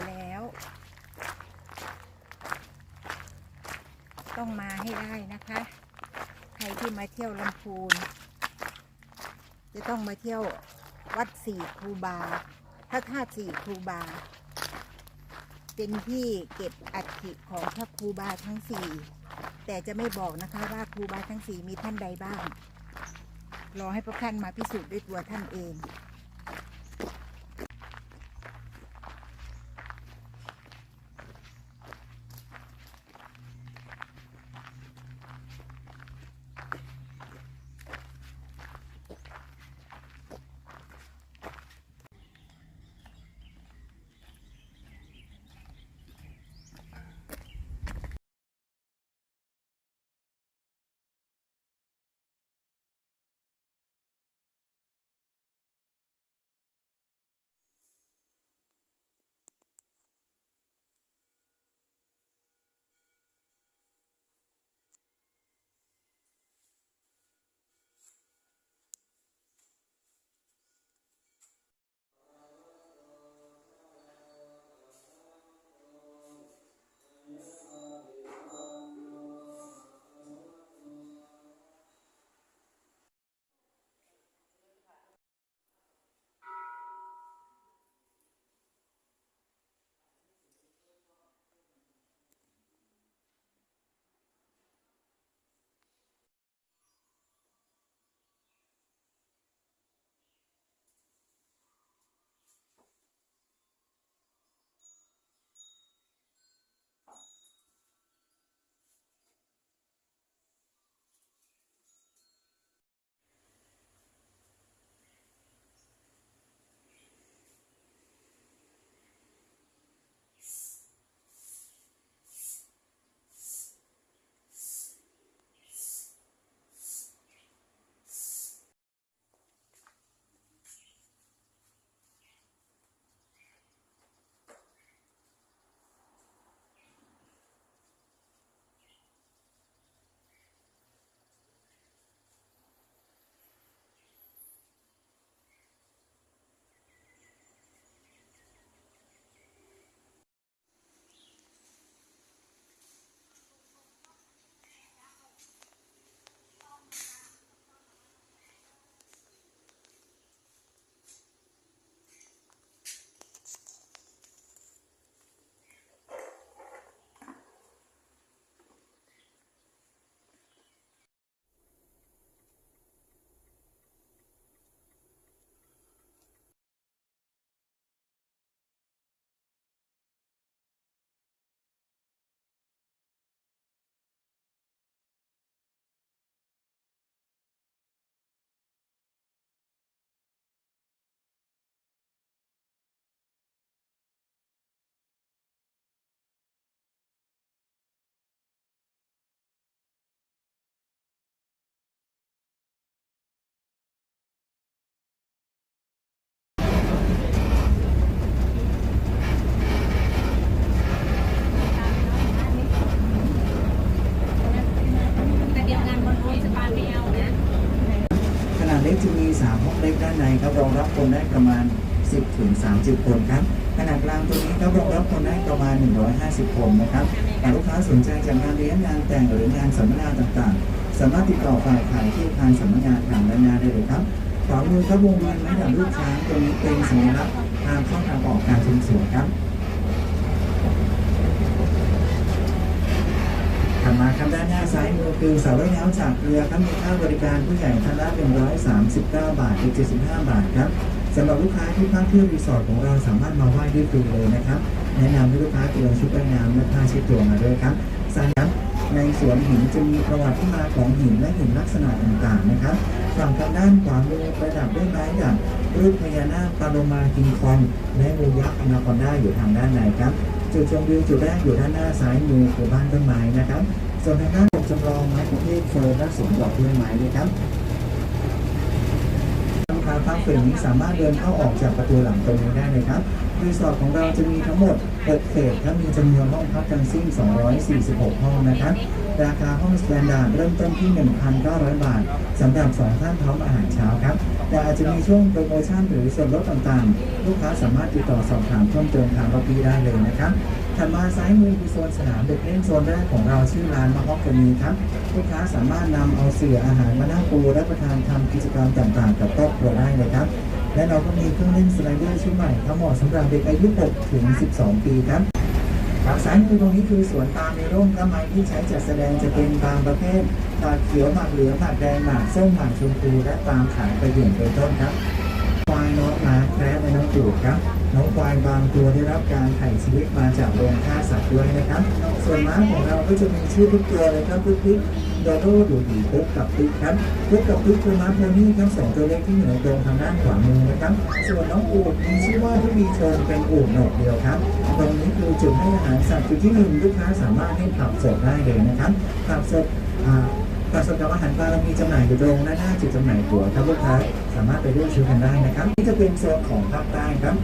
าแล้ว ต้องมาให้ได้นะคะ ใครที่มาเที่ยวลำพูน จะต้องมาเที่ยววัดสี่ครูบาพระธาตุสี่ครูบา เป็นที่เก็บอัฐิของพระครูบาทั้งสี่แต่จะไม่บอกนะคะว่าครูบาทั้งสี่มีท่านใดบ้าง รอให้พระท่านมาพิสูจน์ด้วยตัวท่านเอง 60 คนครับขนาดกลางตัวนี้ก็รองรับคนได้ประมาณ 150 คนนะครับหากลูกค้าสนใจจากงานเลี้ยงงานแต่งหรืองานสัมมนาต่างๆ สามารถติดต่อฝ่ายขายที่ทางสำนักงานทางด้านหน้าได้เลยครับขวามือครับวงเงินไม่ดับลูกช้างตัวนี้เป็นสัญลักษณ์ทางเข้าทางออกการชมสวนครับถัดมาครับด้านหน้าซ้ายมือคือสาวว่ายน้ำจากเรือครับมีค่าบริการผู้ใหญ่ท่านละ139 บาทถึง75 บาทครับ สำหรับลูกค้าที่พักที่รีสอร์ทของเราสามารถมาไหว้ด้วยฟรีเลยนะครับ แนะนำให้ลูกค้าเตรียมชุดว่ายน้ำและผ้าเช็ดตัวมาด้วยครับสายน้ำในสวนหินจะมีประวัติที่มาของหินและหินลักษณะต่างๆนะครับฝั่งทางด้านขวามือประดับด้วยไม้ด่างรูปพญานาคปลาโลมาคิงคองและงูยักษ์อนาคอนด้าอยู่ทางด้านในครับจุดชมวิวจุดแรกอยู่ด้านหน้าซ้ายมือคือบ้านต้นไม้นะครับ ส่วนทางด้านผมจำลองไม้ประเภทเฟิร์นและสวนดอกกล้วยไม้ด้วยครับ พักฝืนี้สามารถเดินเข้าออกจากประตูหลังตรงนี้ได้เลยครับรีสอร์ทของเราจะมีทั้งหมด6เฟสและมีจำนวนห้องพักทั้งสิ้น 246 ห้องนะครับ ราคาห้องสแตนดาร์ดเริ่มต้นที่ 1,900 บาทสำหรับ2ท่านพร้อมอาหารเช้าครับ แต่อาจจะมีช่วงโปรโมชั่นหรือส่วนลดต่างๆ ลูกค้าสามารถติดต่อสอบถามเพิ่มเติมทางล็อบบี้ได้เลยนะครับถัดมาซ้ายมือคือโซนสนามเด็กเล่นโซนแรกของเราชื่อร้านมะฮอกกานีครับลูกค้าสามารถนำเอาเสื่ออาหารมานั่งปูรับประทานทำกิจกรรมต่างๆ กับครอบครัวได้เลยครับและเราก็มีเครื่องเล่นสไลเดอร์ชุดใหม่ทั้งหมดสำหรับเด็กอายุ 6 ถึง 12 ปีครับ ครับซ้ายมือตรงนี้คือสวนตาล์มในร่มกระไม้ที่ใช้จัดแสดงจะเป็นตาล์มประเภทหมากเขียวหมากเหลืองหมากแดงหมากส้มหมากชมพูและตาล์มขายประโยชน์เป็นต้นครับควายน้องหมาแคระและน้องจูบครับน้องควายบางตัวได้รับการไถ่ชีวิตมาจากโรงฆ่าสัตว์ด้วยนะครับ ส่วนม้าของเราก็จะมีชื่อทุกตัวเลยครับทุกที โดโดดูดีปุ๊กกับปิ๊กครับปุ๊กกับปิ๊กคือม้าโพนี่ครับสองตัวเล็กที่อยู่ในโรงทางด้านขวามือนะครับ ส่วนน้องอูดมีชื่อว่าที่มีเชิญเป็นอูดหนกเดียวครับ ตรงนี้คือจุดให้อาหารสัตว์จุดที่หนึ่งลูกค้าสามารถให้ผักสดได้เลยนะครับผักสดอ่าปลาสดกับอาหารปลาเรามีจำหน่ายอยู่ตรงหน้าหน้าจุดจำหน่ายตั๋วครับลูกค้าสามารถไปเลือกซื้อกันได้นะครับนี่จะเป็นโซนของภาคใต้ครับ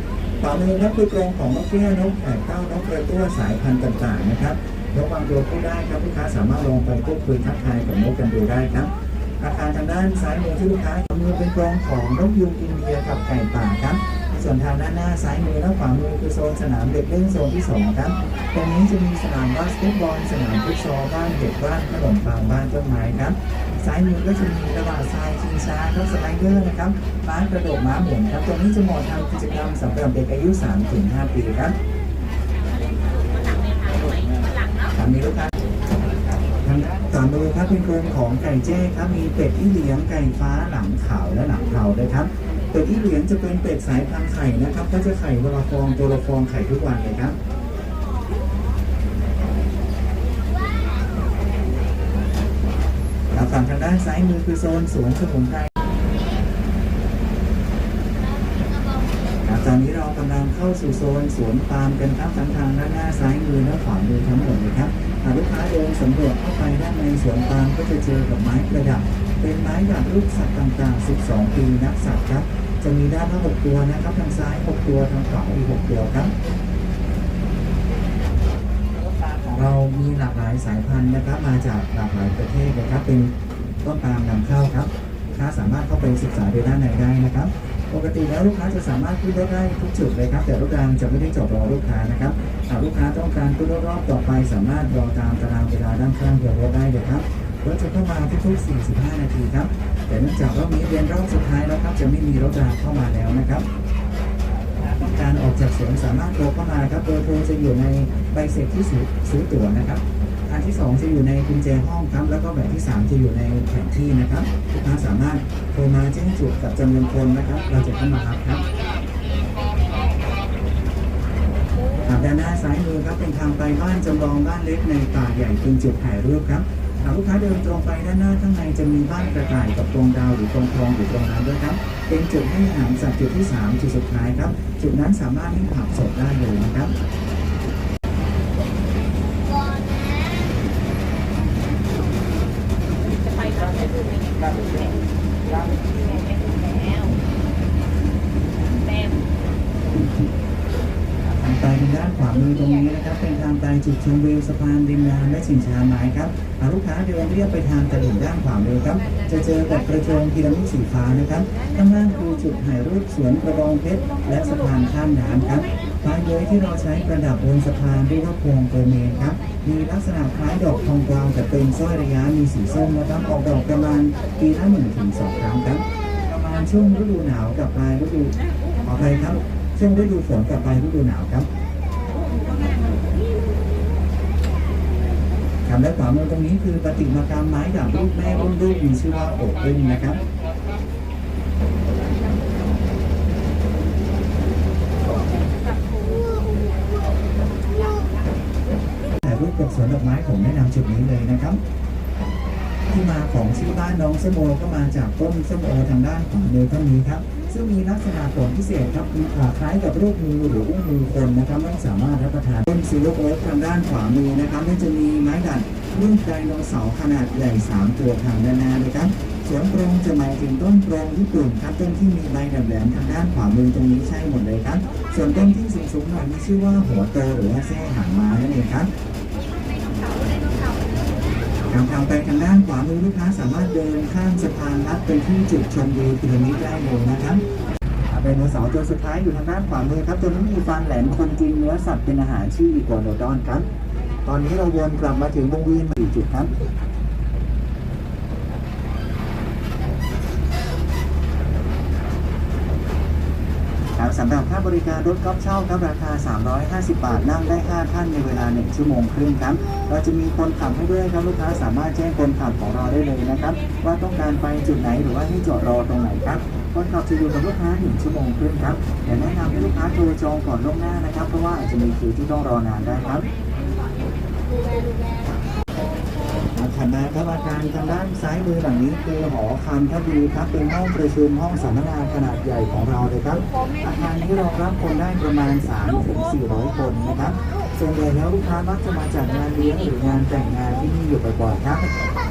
ต่อมือครับคือกรงของนกแก้วนกแขกเต้านกกระตั้วสายพันธุ์ต่างๆนะครับ นกบางตัวพูได้ครับลูกค้าสามารถลองไปพูดคุยทักทายกับนกกันดูได้ครับ อาคารทางด้านซ้ายมือที่ลูกค้าทำมือเป็นกรงของนกยูงอินเดียกับไก่ป่าครับส่วนทางด้านหน้าซ้ายมือและขวามือคือโซนสนามเด็กเล่นโซนที่สองครับ ตรงนี้จะมีสนามบาสเกตบอล สนามฟุตซอลบ้านเด็กบ้านขนมปังบ้านต้นไม้ครับ ซ้ายมือก็จะมีตลาดทรายชิงช้าครับสไลเดอร์นะครับร้านกระโดดม้าหมุนครับ ตรงนี้จะเหมาะทำกิจกรรมสำหรับเด็กอายุ 3-5 ปีครับ ทางนี้ลูกค้าทางด้านต่อมือครับเป็นกรงของไก่แจ้ครับมีเป็ดอีเหลียงไก่ฟ้าหลังขาวและหลังเทาด้วยครับเป็ดอีเหลียงจะเป็นเป็ดสายพันธุ์ไข่นะครับก็จะไข่วันละฟองตัวละฟองไข่ทุกวันเลยครับครับฝั่งทางด้านซ้ายมือคือโซนสวนสมุนไพรครับ ตอนนี้เรากำลังเข้าสู่โซนสวนปาล์มกันครับทั้งทางด้านหน้าซ้ายมือและขวามือทั้งหมดเลยครับหากลูกค้าเดินสำรวจเข้าไปด้านในสวนปาล์มก็จะเจอกับไม้ประดับ เป็นไม้หยักรูปสัตว์ต่างๆ 12 ปีนักสัตว์ครับ จะมีด้านละ6ตัวนะครับ ทางซ้าย 6 ตัวทางขวาอีก 6 ตัวครับเรามีหลากหลายสายพันธุ์นะครับ มาจากหลากหลายประเทศนะครับ เป็นต้นปาล์มนำเข้าครับลูกค้าสามารถเข้าไปศึกษาดูด้านในได้นะครับ ปกติแล้วลูกค้าจะสามารถขึ้นรถได้ทุกจุดเลยครับ แต่รถรางจะไม่ได้จอดรอลูกค้านะครับหากลูกค้าต้องการขึ้นรถรอบต่อไป สามารถรอตามตารางเวลาด้านข้างเรือรถได้เลยครับรถจะเข้ามาทุกๆ 45 นาทีครับ แต่เนื่องจากว่ามีเรียนรอบสุดท้ายแล้วครับ จะไม่มีรถรางเข้ามาแล้วนะครับต้องการออกจากสวนสามารถโทรเข้ามาครับเบอร์โทรจะอยู่ในใบเสร็จที่ซื้อตั๋วนะครับ อันที่ 2 จะอยู่ในกุญแจห้องครับ แล้วก็แบบที่ 3 จะอยู่ในแผนที่นะครับลูกค้าสามารถโทรมาแจ้งจุดกับจำนวนคนนะครับ เราจะเข้ามารับครับครับด้านหน้าซ้ายมือครับเป็นทางไปบ้านจำลองบ้านเล็กในป่าใหญ่เป็นจุดถ่ายรูปครับหากลูกค้าเดินตรงไปด้านหน้าข้างในจะมีบ้านกระต่ายกับกรงดาวหรือกรงทองอยู่ตรงนั้นด้วยครับ เป็นจุดให้อาหารสัตว์จุดที่ 3 จุดสุดท้ายครับ จุดนั้นสามารถให้ผักสดได้เลยนะครับ จะไปทางไหนดูไหมแล้วแต้ม ทางไตทาง ด้านขวามือตรงนี้นะครับ เป็นทางไตจุดชมวิวสะพานริมน้ำและชิงช้าไม้ครับหากลูกค้าเดินเรียบไปทางตลิ่งด้านขวามือครับ จะเจอกับกระโจมพีระมิดสีฟ้านะครับข้างล่างคือจุดถ่ายรูปสวนกระบองเพชรและสะพานข้ามน้ำครับไม้เลื้ยที่เราใช้ประดับบนสะพานเรียกว่าพวงโกเมนครับ มีลักษณะคล้ายดอกทองกวาวแต่เป็นสร้อยระยะมีสีส้มนะครับ ออกดอกประมาณปีละหนึ่งถึงสองครั้งครับ ประมาณช่วงฤดูหนาวกับปลายฤดูขออภัยครับช่วงฤดูฝนกับปลายฤดูหนาวครับ ครับและขวามือตรงนี้คือประติมากรรมไม้ดาบรูปแม่รุ่นลูกมีชื่อว่าโอบอึ้งนะครับถ่ายรูปกับสวนดอกไม้ผมแนะนำจุดนี้เลยนะครับ ที่มาของชื่อบ้านน้องส้มโอก็มาจากต้นส้มโอทางด้านขวามือต้นนี้ครับ ซึ่งมีลักษณะผลพิเศษครับคล้ายกับรูปมือหรืออุ้งมือคนนะครับไม่สามารถรับประทานต้นซิลโลโอ๊กทางด้านขวามือนะครับนี่จะมีไม้ดัดรุ่นไดโนเสาร์ขนาดใหญ่ 3 ตัวทางด้านหน้าเลยครับสวนโปรงจะหมายถึงต้นโปรงญี่ปุ่นครับต้นที่มีใบแหลมทางด้านขวามือตรงนี้ใช่หมดเลยครับ ส่วนต้นที่สูงๆหน่อยมีชื่อว่าหัวโตหรือว่าแส้หางม้านั่นเองครับ ครับทางไปทางด้านขวามือลูกค้าสามารถเดินข้ามสะพานลัดไปที่จุดชมวิวพีระมิดได้เลยนะครับไดโนเสาร์ตัวสุดท้ายอยู่ทางด้านขวามือครับตัวนี้มีฟันแหลมคมกินเนื้อสัตว์เป็นอาหารชื่ออีโกโนดอนครับ ตอนนี้เราวนกลับมาถึงวงเวียนสี่จุดครับ ครับสำหรับค่าบริการรถกอล์ฟเช่าครับราคา 350 บาทนั่งได้ 5 ท่านในเวลา 1 ชั่วโมงครึ่งครับเราจะมีคนขับให้ด้วยครับลูกค้าสามารถแจ้งคนขับของเราได้เลยนะครับ ว่าต้องการไปจุดไหนหรือว่าให้จอดรอตรงไหนครับคนขับจะอยู่กับลูกค้า 1 ชั่วโมงครึ่งครับแต่แนะนำให้ลูกค้าโทรจองก่อนล่วงหน้านะครับ เพราะว่าอาจจะมีคิวที่ต้องรอนานได้ครับ ถัดมาครับอาคารทางด้านซ้ายมือหลังนี้คือหอคำทับดีครับเป็นห้องประชุมห้องสัมมนาขนาดใหญ่ของเราเลยครับ อาคารนี้รองรับคนได้ประมาณ 3-400 คนนะครับส่วนใหญ่แล้วลูกค้ามักจะมาจากงานเลี้ยงหรืองานแต่งงานที่นี่อยู่บ่อยๆครับ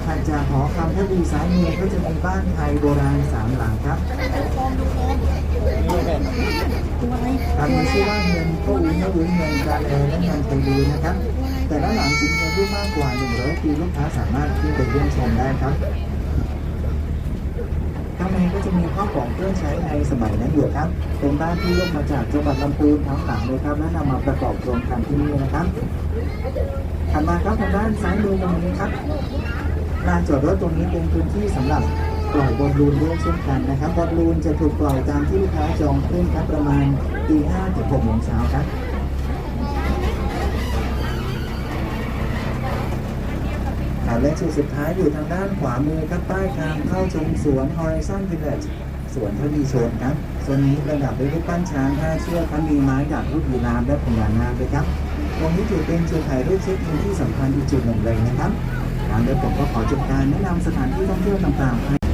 ถัดจากหอคำทับดีซ้ายมือก็จะมีบ้านไทยโบราณสามหลังครับครับมีชื่อว่าเงินก็อุ้ยไม่อุ้ยเงินการแอร์และเงินไทยดีนะครับ แต่ละหลังจะมีอายุมากกว่า 100 ปีลูกค้าสามารถขึ้นไปเยี่ยมชมได้ครับข้างในก็จะมีข้าวของเครื่องใช้ในสมัยนั้นอยู่ครับ เป็นบ้านที่ยกมาจากจังหวัดลำพูนทั้งหลังเลยครับ และนำมาประกอบรวมกันที่นี่นะครับถัดมาครับทางด้านซ้ายมือตรงนี้ครับลานจอดรถตรงนี้เป็นพื้นที่สำหรับปล่อยบอลลูนด้วยเช่นกันนะครับบอลลูนจะถูกปล่อยตามที่ลูกค้าจองขึ้นครับประมาณตีห้าถึงหกโมงเช้าครับ จุดสุดท้ายอยู่ทางด้านขวามือครับป้ายทางเข้าชมสวน Horizon Village สวนทวีชนครับส่วนนี้ระดับด้วยรูปปั้นช้างห้าเชือกครับมีไม้ดักรูปยีราฟและพญานาคด้วยครับตรงนี้ถือเป็นจุดถ่ายรูปเช็คอินที่สำคัญอีกจุดหนึ่งเลยนะครับทางเดินผมก็ขอจบการแนะนำสถานที่ท่องเที่ยวต่างๆ